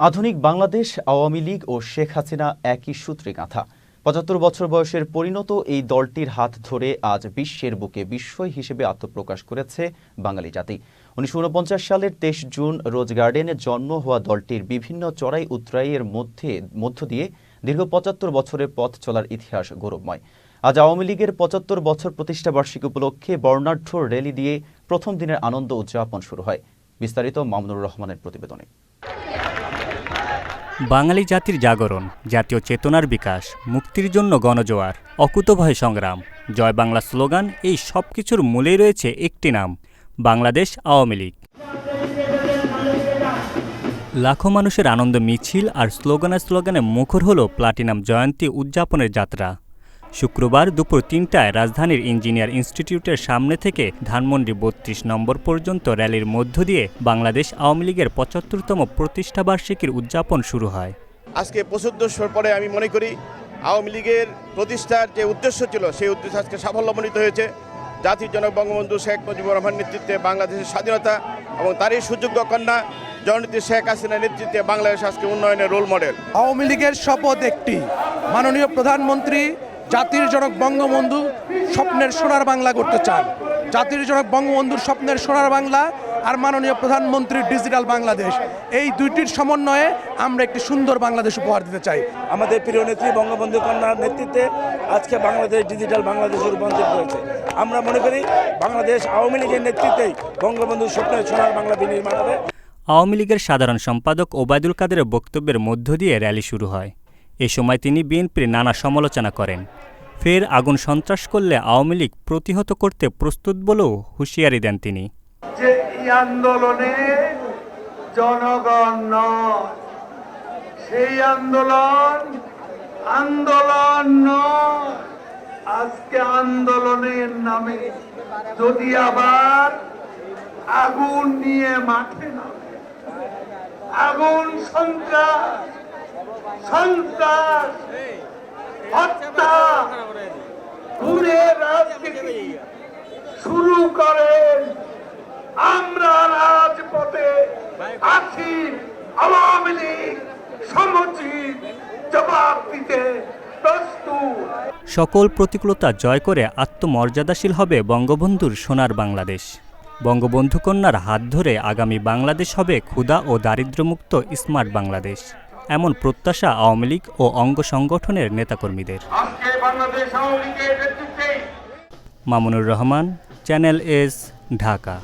আধুনিক বাংলাদেশ, আওয়ামী লীগ ও শেখ হাসিনা একই সূত্রে গাঁথা। পঁচাত্তর বছর বয়সের পরিণত এই দলটির হাত ধরে আজ বিশ্বের বুকে বিস্ময় হিসেবে আত্মপ্রকাশ করেছে বাঙালি জাতি। উনিশশো উনপঞ্চাশ সালের তেইশ জুন রোজ গার্ডেনে জন্ম হওয়া দলটির বিভিন্ন চড়াই উতরাইয়ের মধ্যে, মধ্য দিয়ে দীর্ঘ পঁচাত্তর বছরের পথ চলার ইতিহাস গৌরবময়। আজ আওয়ামী লীগের পঁচাত্তর বছর প্রতিষ্ঠা বার্ষিকী উপলক্ষে বর্ণাঢ্য র্যালি দিয়ে প্রথম দিনের আনন্দ উদযাপন শুরু হয়। বিস্তারিত মামুনুর রহমানের প্রতিবেদনে। বাঙালি জাতির জাগরণ, জাতীয় চেতনার বিকাশ, মুক্তির জন্য গণজোয়ার অকুতভয় সংগ্রাম। জয় বাংলা স্লোগান, এই সব কিছুর মূলেই রয়েছে একটি নাম, বাংলাদেশ আওয়ামী লীগ। লাখো মানুষের আনন্দ মিছিল আর স্লোগানে স্লোগানে মুখর হল প্লাটিনাম জয়ন্তী উদযাপনের যাত্রা। শুক্রবার দুপুর তিনটায় রাজধানীর ইঞ্জিনিয়ার ইনস্টিটিউটের সামনে থেকে ধানমন্ডি বত্রিশ নম্বর পর্যন্ত র্যালির মধ্য দিয়ে বাংলাদেশ আওয়ামী লীগের পঁচাত্তরতম প্রতিষ্ঠাবার্ষিকীর উদযাপন শুরু হয়। আজকে পঁচাত্তর পরে আমি মনে করি আওয়ামী লীগের প্রতিষ্ঠার যে উদ্দেশ্য ছিল সেই উদ্দেশ্য আজকে সাফল্যমণ্ডিত হয়েছে। জাতির জনক বঙ্গবন্ধু শেখ মুজিবুর রহমান নেতৃত্বে বাংলাদেশের স্বাধীনতা এবং তারই সুযোগ্য কন্যা জননীতি শেখ হাসিনার নেতৃত্বে বাংলাদেশ আজকে উন্নয়নের রোল মডেল আওয়ামী লীগের শপথ একটি। মাননীয় প্রধানমন্ত্রী জাতির জনক বঙ্গবন্ধু স্বপ্নের সোনার বাংলা করতে চান। জাতির জনক বঙ্গবন্ধুর স্বপ্নের সোনার বাংলা আর মাননীয় প্রধানমন্ত্রীর ডিজিটাল বাংলাদেশ। এই দুইটির সমন্বয়ে আমরা একটি সুন্দর বাংলাদেশ উপহার দিতে চাই। আমাদের প্রিয় নেত্রী বঙ্গবন্ধু কন্যার নেতৃত্বে আজকে বাংলাদেশ ডিজিটাল বাংলাদেশে রূপান্তরিত হয়েছে। আমরা মনে করি বাংলাদেশ আওয়ামী লীগের নেতৃত্বেই বঙ্গবন্ধুর স্বপ্নের সোনার বাংলা বিনির্মাণ হবে। আওয়ামী লীগের সাধারণ সম্পাদক ওবায়দুল কাদেরের বক্তব্যের মধ্য দিয়ে র্যালি শুরু হয়। এ সময় তিনি বিএনপির নানা সমালোচনা করেন। ফের আগুন সন্ত্রাস করলে আওয়ামী লীগ প্রতিহত করতে প্রস্তুত বলেও হুঁশিয়ারি দেন তিনি। যে আন্দোলনে জনগণ সেই আন্দোলন আন্দোলন আজকে আন্দোলনের নামে যদি আবার আগুন নিয়ে মাঠে নামে, আগুন সন্ত্রাস সন্ত্রাস হত্যা খুনের রাজনীতি শুরু করেন। আমরা রাজপথে আছি আওয়ামী লীগ সমুচিত জবাব দিতে সকল প্রতিকূলতা জয় করে আত্মমর্যাদাশীল হবে বঙ্গবন্ধুর সোনার বাংলাদেশ। বঙ্গবন্ধু কন্যার হাত ধরে আগামী বাংলাদেশ হবে ক্ষুধা ও দারিদ্র্যমুক্ত স্মার্ট বাংলাদেশ। এমন প্রত্যাশা আওয়ামী লীগ ও অঙ্গ সংগঠনের নেতাকর্মীদের। Mamunur Rahman channel S Dhaka.